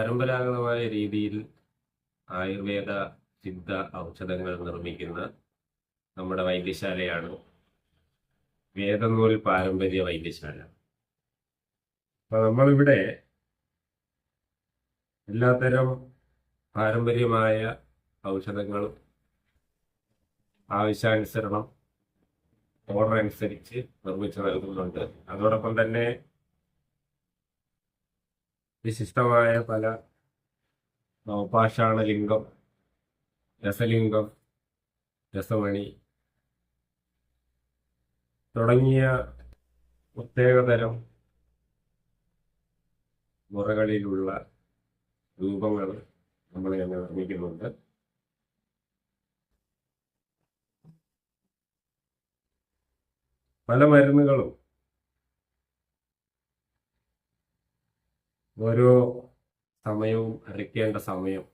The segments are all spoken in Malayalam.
പരമ്പരാഗതമായ രീതിയിൽ ആയുർവേദ സിദ്ധ ഔഷധങ്ങൾ നിർമ്മിക്കുന്ന നമ്മുടെ വൈദ്യശാലയാണ്. വേദനൂൽ പാരമ്പര്യ വൈദ്യശാല. അപ്പൊ നമ്മളിവിടെ എല്ലാത്തരം പാരമ്പര്യമായ ഔഷധങ്ങളും ആവശ്യാനുസരണം ഓർഡർ അനുസരിച്ച് നിർമ്മിച്ചു നൽകുന്നുണ്ട്. അതോടൊപ്പം തന്നെ വിശിഷ്ടമായ പല നവപാഷാണ ലിംഗം രസലിംഗം രസമണി തുടങ്ങിയ പ്രത്യേകതരം മുറകളിലുള്ള രൂപങ്ങൾ നമ്മൾ തന്നെ നിർമ്മിക്കുന്നുണ്ട്. പല മരുന്നുകളും ഓരോ സമയവും അരയ്ക്കേണ്ട സമയം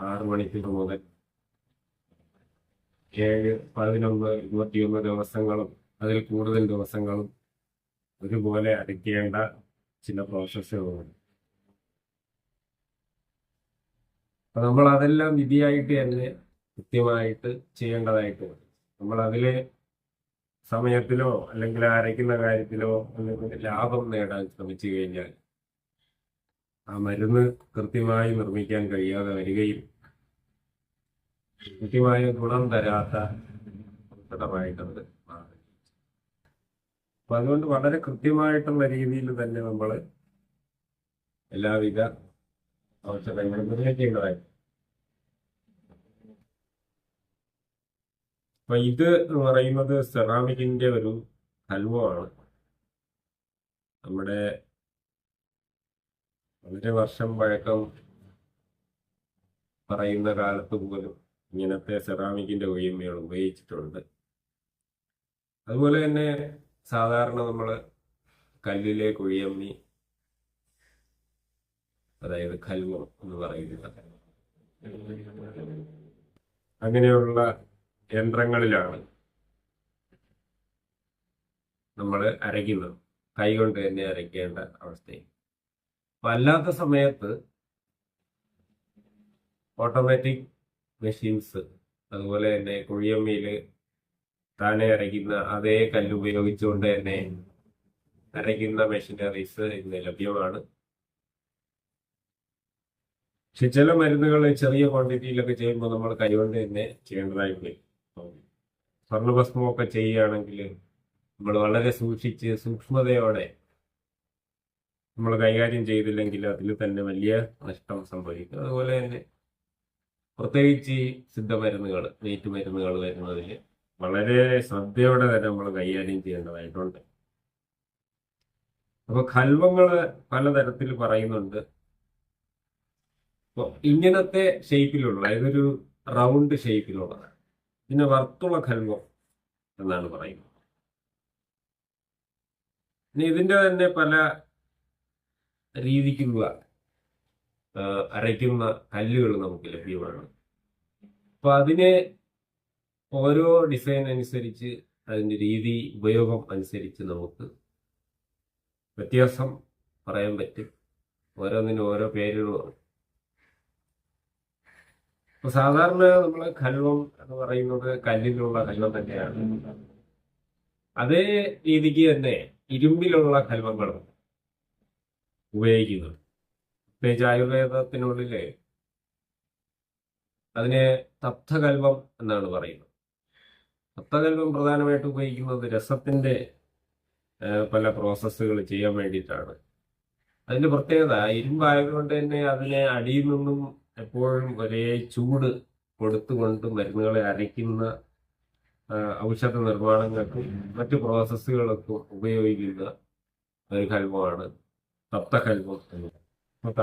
ആറ് മണിക്കൂർ മുതൽ ഏഴ് പതിനൊന്ന് ഇരുപത്തിയൊന്ന് ദിവസങ്ങളും അതിൽ കൂടുതൽ ദിവസങ്ങളും ഒരുപോലെ അരയ്ക്കേണ്ട ചില പ്രോസസ്സുകളുണ്ട് അപ്പൊ നമ്മൾ അതെല്ലാം വിധിയായിട്ട് തന്നെ കൃത്യമായിട്ട് ചെയ്യേണ്ടതായിട്ട് വരും. നമ്മൾ അതിലെ സമയത്തിലോ അല്ലെങ്കിൽ അരയ്ക്കുന്ന കാര്യത്തിലോ ലാഭം നേടാൻ ശ്രമിച്ചു കഴിഞ്ഞാൽ ആ മരുന്ന് കൃത്യമായി നിർമ്മിക്കാൻ കഴിയാതെ വരികയും കൃത്യമായ ഗുണം തരാത്ത ഘടമായിട്ടുണ്ട് അപ്പൊ അതുകൊണ്ട് വളരെ കൃത്യമായിട്ടുള്ള രീതിയിൽ തന്നെ നമ്മൾ എല്ലാവിധ ഔഷധങ്ങളും നിർമ്മിക്കേണ്ടതായി. അപ്പൊ ഇത് എന്ന് പറയുന്നത് സെറാമിക്കിന്റെ ഒരു ഹൽവമാണ് നമ്മുടെ വളരെ വർഷം പഴക്കം പറയുന്ന കാലത്ത് പോലും ഇങ്ങനത്തെ സെറാമിക്കിന്റെ ഒഴിമകൾ ഉപയോഗിച്ചിട്ടുണ്ട്. അതുപോലെ തന്നെ സാധാരണ നമ്മൾ കല്ലിലെ കുഴിയമ്മി അതായത് കൽവം എന്ന് പറയുന്നത്. അങ്ങനെയുള്ള യന്ത്രങ്ങളിലാണ് നമ്മൾ അരയ്ക്കുന്നത്. കൈകൊണ്ട് തന്നെ അരയ്ക്കേണ്ട അവസ്ഥയും അല്ലാത്ത സമയത്ത് ഓട്ടോമാറ്റിക് മെഷീൻസ് അതുപോലെ തന്നെ കുഴിയമ്മയിൽ താനെ അരയ്ക്കുന്ന അതേ കല്ല് ഉപയോഗിച്ചുകൊണ്ട് തന്നെ അരയ്ക്കുന്ന മെഷീനറീസ് ഇന്ന് ലഭ്യമാണ്. പക്ഷെ ചില മരുന്നുകൾ ചെറിയ ക്വാണ്ടിറ്റിയിലൊക്കെ ചെയ്യുമ്പോൾ നമ്മൾ കൈകൊണ്ട് തന്നെ ചെയ്യേണ്ടതായി വരും സ്വർണഭസ്മമൊക്കെ ചെയ്യുകയാണെങ്കിൽ നമ്മൾ വളരെ സൂക്ഷിച്ച് സൂക്ഷ്മതയോടെ നമ്മൾ കൈകാര്യം ചെയ്തില്ലെങ്കിൽ അതിൽ തന്നെ വലിയ നഷ്ടം സംഭവിക്കും. അതുപോലെ തന്നെ പ്രത്യേകിച്ച് സിദ്ധമരുന്നുകൾ വെയിറ്റ് മരുന്നുകൾ വരുന്നതിൽ വളരെ ശ്രദ്ധയോടെ തന്നെ നമ്മൾ കൈകാര്യം ചെയ്യേണ്ടതായിട്ടുണ്ട്. അപ്പൊ കൽവങ്ങൾ പലതരത്തിൽ പറയുന്നുണ്ട്. അപ്പോൾ ഇങ്ങനത്തെ ഷേപ്പിലുള്ള ഒരു റൗണ്ട് ഷേപ്പിലുള്ളതാണ് പിന്നെ വർത്തുള കൽവം എന്നാണ് പറയുന്നത്. ഇനി ഇതിന്റെ തന്നെ പല രീതിക്കുള്ള അരയ്ക്കുന്ന കല്ലുകൾ നമുക്ക് ലഭ്യമാണ്. അപ്പൊ അതിനെ ഓരോ ഡിസൈൻ അനുസരിച്ച് അതിന്റെ രീതി ഉപയോഗം അനുസരിച്ച് നമുക്ക് വ്യത്യാസം പറയാൻ പറ്റും. ഓരോന്നിനും ഓരോ പേരുകളുമാണ് ഇപ്പൊ സാധാരണ നമ്മൾ കൽവം എന്ന് പറയുന്നത് കല്ലിലുള്ള കൽവം തന്നെയാണ്. അതേ രീതിക്ക് തന്നെ ഇരുമ്പിലുള്ള കൽവങ്ങളും ഉപയോഗിക്കുന്നത്. പ്രത്യേകിച്ച് ആയുർവേദത്തിനുള്ളിലെ അതിനെ തപ്തകൽവം എന്നാണ് പറയുന്നത്. തപ്തകൽവം പ്രധാനമായിട്ട് ഉപയോഗിക്കുന്നത് രസത്തിന്റെ പല പ്രോസസ്സുകൾ ചെയ്യാൻ വേണ്ടിയിട്ടാണ്. അതിന്റെ പ്രത്യേകത ഇരുമ്പായതുകൊണ്ട് തന്നെ അതിനെ അടിയിൽ നിന്നും എപ്പോഴും ഒരേ ചൂട് കൊടുത്തുകൊണ്ട് മരുന്നുകളെ അരയ്ക്കുന്ന ഔഷധ നിർമ്മാണങ്ങൾക്കും മറ്റു പ്രോസസ്സുകൾക്കും ഉപയോഗിക്കുന്ന ഒരു കൽവമാണ് തപ്തകൽവം എന്ന് അപ്പൊ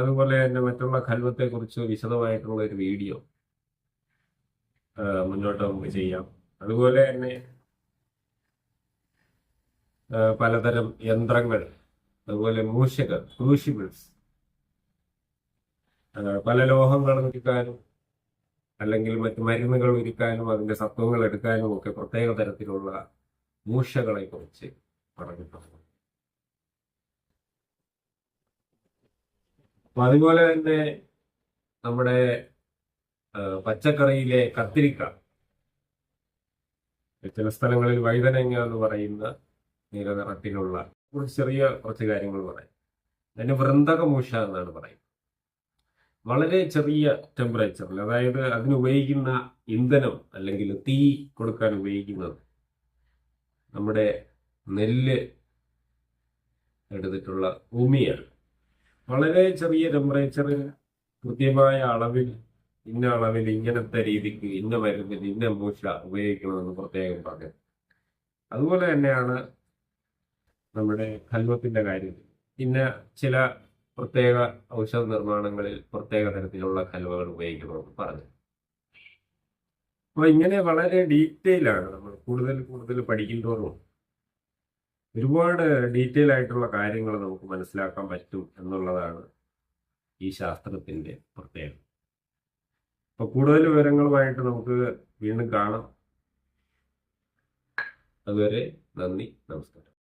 അതുപോലെ തന്നെ മറ്റുള്ള കൽവത്തെ കുറിച്ച് വിശദമായിട്ടുള്ള ഒരു വീഡിയോ മുന്നോട്ട് നമുക്ക് ചെയ്യാം. അതുപോലെ തന്നെ പലതരം യന്ത്രങ്ങൾ അതുപോലെ മൂഷകൾ ക്രൂഷിബിൾസ് പല ലോഹങ്ങൾ ഒരുക്കാനും അല്ലെങ്കിൽ മറ്റു മരുന്നുകൾ ഒരുക്കാനും അതിന്റെ സത്വങ്ങൾ എടുക്കാനും ഒക്കെ പ്രത്യേക തരത്തിലുള്ള മൂഷകളെ കുറിച്ച് പറഞ്ഞിട്ടുണ്ട്. അപ്പൊ അതുപോലെ തന്നെ നമ്മുടെ പച്ചക്കറിയിലെ കത്തിരിക്ക. ചില സ്ഥലങ്ങളിൽ വഴുതനങ്ങ എന്ന് പറയുന്ന നീല നിറത്തിലുള്ള കുറച്ച് ചെറിയ കുറച്ച് കാര്യങ്ങൾ പറയാം. അതിന് വൃന്ദകമൂഷ എന്നാണ് പറയുന്നത്. വളരെ ചെറിയ ടെമ്പറേച്ചറിൽ അതായത് അതിന് ഉപയോഗിക്കുന്ന ഇന്ധനം അല്ലെങ്കിൽ തീ കൊടുക്കാൻ ഉപയോഗിക്കുന്നത് നമ്മുടെ നെല്ല് എടുത്തിട്ടുള്ള ഭൂമിയാണ്. വളരെ ചെറിയ ടെമ്പറേച്ചറിൽ കൃത്യമായ അളവിൽ ഇന്ന അളവിൽ ഇങ്ങനത്തെ രീതിക്ക് ഇന്ന മരുന്നിൽ ഇന്ന മൂശ ഉപയോഗിക്കണമെന്ന് പ്രത്യേകം പറഞ്ഞു. അതുപോലെ തന്നെയാണ് നമ്മുടെ കൽവത്തിന്റെ കാര്യത്തിൽ ഇന്ന ചില പ്രത്യേക ഔഷധ നിർമ്മാണങ്ങളിൽ പ്രത്യേക തരത്തിലുള്ള ഹൽവകൾ ഉപയോഗിക്കണമെന്ന് പറഞ്ഞു. അപ്പൊ ഇങ്ങനെ വളരെ ഡീറ്റെയിൽ ആണ് നമ്മൾ കൂടുതൽ കൂടുതൽ പഠിക്കുന്തോറും ഒരുപാട് ഡീറ്റെയിൽ ആയിട്ടുള്ള കാര്യങ്ങൾ നമുക്ക് മനസ്സിലാക്കാൻ പറ്റും എന്നുള്ളതാണ് ഈ ശാസ്ത്രത്തിന്റെ പ്രത്യേകത. അപ്പൊ കൂടുതൽ വിവരങ്ങളുമായിട്ട് നമുക്ക് വീണ്ടും കാണാം. അതുവരെ നന്ദി നമസ്കാരം.